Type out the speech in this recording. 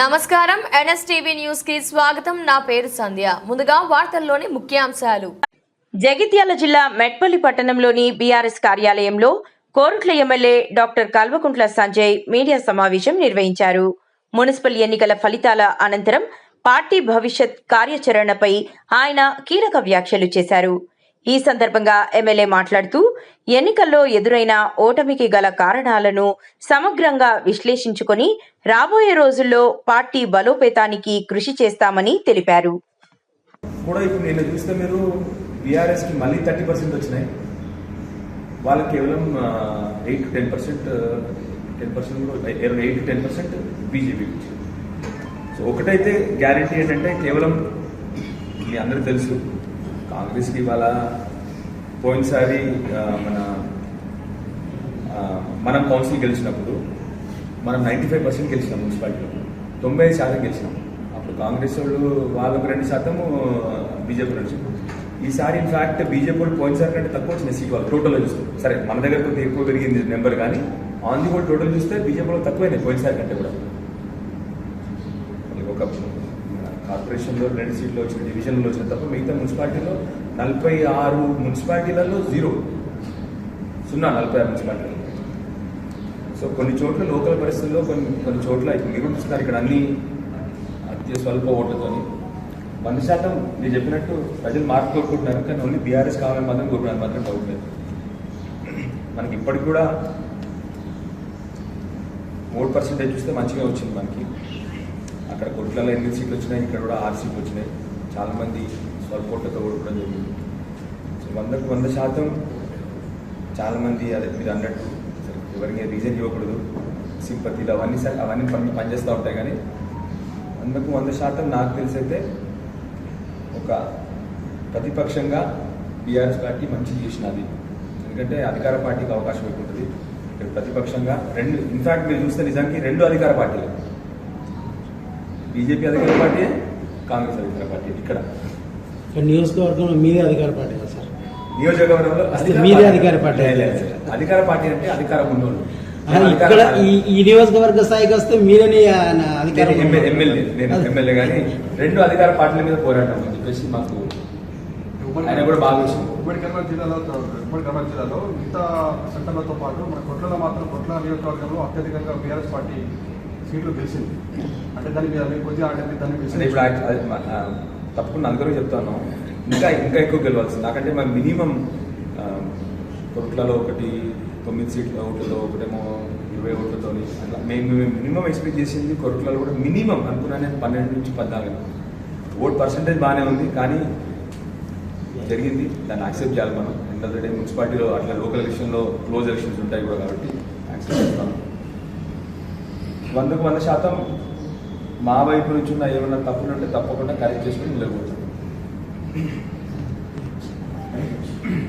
నమస్కారం. ఎన్ఎస్టీవీ న్యూస్కి స్వాగతం. నా పేరు సంధ్య. ముందుగా వార్తల్లోని ముఖ్యాంశాలు. జగిత్యాల జిల్లా మెట్పల్లి పట్టణంలోని బీఆర్ఎస్ కార్యాలయంలో Korutla MLA doctor Kalvakuntla Sanjay media సమావేశం నిర్వహించారు. మున్సిపల్ ఎన్నికల ఫలితాల అనంతరం పార్టీ భవిష్యత్ కార్యాచరణపై ఆయన కీలక వ్యాఖ్యలు చేశారు. ఈ సందర్భంగా ఎమ్మెల్యే మాట్లాడుతూ ఎన్నికల్లో ఎదురైన ఓటమికి గల కారణాలను సమగ్రంగా విశ్లేషించుకొని రాబోయే రోజుల్లో పార్టీ బలోపేతానికి కృషి చేస్తామని తెలిపారు. కూడా ఇప్పుడు నేను చూస్తే మీరు బీఆర్ఎస్కి మళ్ళీ థర్టీ పర్సెంట్ వచ్చినాయి. వాళ్ళకి కేవలం eight ten percent ten percent eight to ten percent BJP so ఒకటైతే గ్యారంటీ ఏంటంటే కేవలం మీ అందరికీ తెలుసు. కాంగ్రెస్కి ఇవాళ పోయినసారి మన మనం కౌన్సిల్ గెలిచినప్పుడు మనం నైంటీ ఫైవ్ పర్సెంట్ గెలిచినాం మున్సిపాలిటీలో. తొంభై ఐదు శాతం గెలిచినాం. అప్పుడు కాంగ్రెస్ వాళ్ళు వాళ్ళకు రెండు శాతము బీజేపీ నుంచి ఈసారి ఇన్ఫాక్ట్ బీజేపీ వాళ్ళు పోయినసారి కంటే తక్కువ వచ్చిన సీట్ వాళ్ళు. టోటల్ చూస్తే. సరే మన దగ్గర కొద్దిగా ఎక్కువ పెరిగింది నెంబర్ కానీ ఆన్ ది కూడా టోటల్ చూస్తే బీజేపీ వాళ్ళు తక్కువైనాయి పోయినసారి కంటే కూడా. ఒక కార్పొరేషన్లో రెండు సీట్లు వచ్చిన డివిజన్లో వచ్చిన తప్ప మిగతా మున్సిపాలిటీలో నలభై ఆరు మున్సిపాలిటీలలో జీరో. సున్నా నలభై ఆరు మున్సిపాలిటీలు. సో కొన్ని చోట్ల లోకల్ పరిస్థితుల్లో కొన్ని కొన్ని చోట్ల ఇప్పుడు మీరు చూస్తున్నారు ఇక్కడ అన్ని అతి స్వల్ప ఓట్లతోని. వంద శాతం మీరు చెప్పినట్టు ప్రజలు మార్పు కోరుకుంటున్నారు కానీ ఓన్లీ బీఆర్ఎస్ కావాలని మాత్రం కోరుకున్నారు మాత్రం డౌట్ లేదు. మనకి ఇప్పటికి కూడా ఓట్ పర్సెంటేజ్ చూస్తే మంచిగా వచ్చింది మనకి. అక్కడ కొట్లలో ఎనిమిది సీట్లు వచ్చినాయి ఇక్కడ కూడా ఆరు సీట్లు వచ్చినాయి. చాలామంది స్వల్పోట్లతో ఓడిపోవడం జరిగింది. సో వందకు వంద శాతం చాలామంది అదే మీరు అన్నట్టు ఎవరికి రీజన్ ఇవ్వకూడదు. సింపతిలు అవన్నీ అవన్నీ పని పనిచేస్తూ ఉంటాయి కానీ వందకు వంద శాతం నాకు తెలిసైతే ఒక ప్రతిపక్షంగా బీఆర్ఎస్ పార్టీ మంచి చేసినది. ఎందుకంటే అధికార పార్టీకి అవకాశం ఎక్కువ ఉంటుంది. ఇక్కడ ప్రతిపక్షంగా రెండు ఇన్ఫాక్ట్ మీరు చూస్తే నిజానికి రెండు అధికార పార్టీలు. బీజేపీ అధికార పార్టీ కాంగ్రెస్ అధికార పార్టీ ఇక్కడ. నియోజకవర్గంలో మీదే అధికార పార్టీ సార్? నియోజకవర్గంలో మీదే అధికార పార్టీ. అధికార పార్టీ అంటే అధికారం ఉన్నోళ్ళు. ఇక్కడ ఈ ఈ నియోజకవర్గ స్థాయికి వస్తే మీరేనే ఎమ్మెల్యే ఎమ్మెల్యే నేను. ఎమ్మెల్యే కానీ రెండు అధికార పార్టీల మీద పోరాటం అని చెప్పేసి మాకు ఆయన కూడా బాగా ఉమ్మడి కర్నూలు జిల్లాలో ఉమ్మడి కర్నూలు జిల్లాలో మిగతా సెంటర్లతో పాటు మన కొట్లలో మాత్రం కొట్ల నియోజకవర్గంలో అత్యధికంగా బీఆర్ఎస్ పార్టీ సీట్లు గెలిచింది. అంటే దాని మీద మీరు కొద్దిగా అంటే దాన్ని ఇప్పుడు మ- తప్పకుండా అందరూ చెప్తాను. ఇంకా ఇంకా ఎక్కువ గెలవాల్సింది. నాకంటే మరి మినిమం కొట్లలో ఒకటి తొమ్మిది సీట్ల ఓట్లతో ఒకటేమో ఇరవై ఓట్లతో అట్లా మేము మినిమం ఎక్స్పెక్ట్ చేసింది కొరట్లలో కూడా మినిమం అనుకున్నా నేను పన్నెండు నుంచి పద్నాలుగు. ఓట్ పర్సంటేజ్ బాగానే ఉంది కానీ జరిగింది. దాన్ని యాక్సెప్ట్ చేయాలి మనం. ఎండ్ ఆఫ్ ద డే మున్సిపాలిటీలో అట్లా లోకల్ ఎలక్షన్లో క్లోజ్ ఎలక్షన్స్ ఉంటాయి కూడా కాబట్టి యాక్సెప్ట్ చేస్తాం. వందకు వంద శాతం మా వైపు నుంచి ఉన్న ఏమైనా తప్పులు ఉంటే తప్పకుండా కరెక్ట్ చేసుకుని నిలబడుతుంది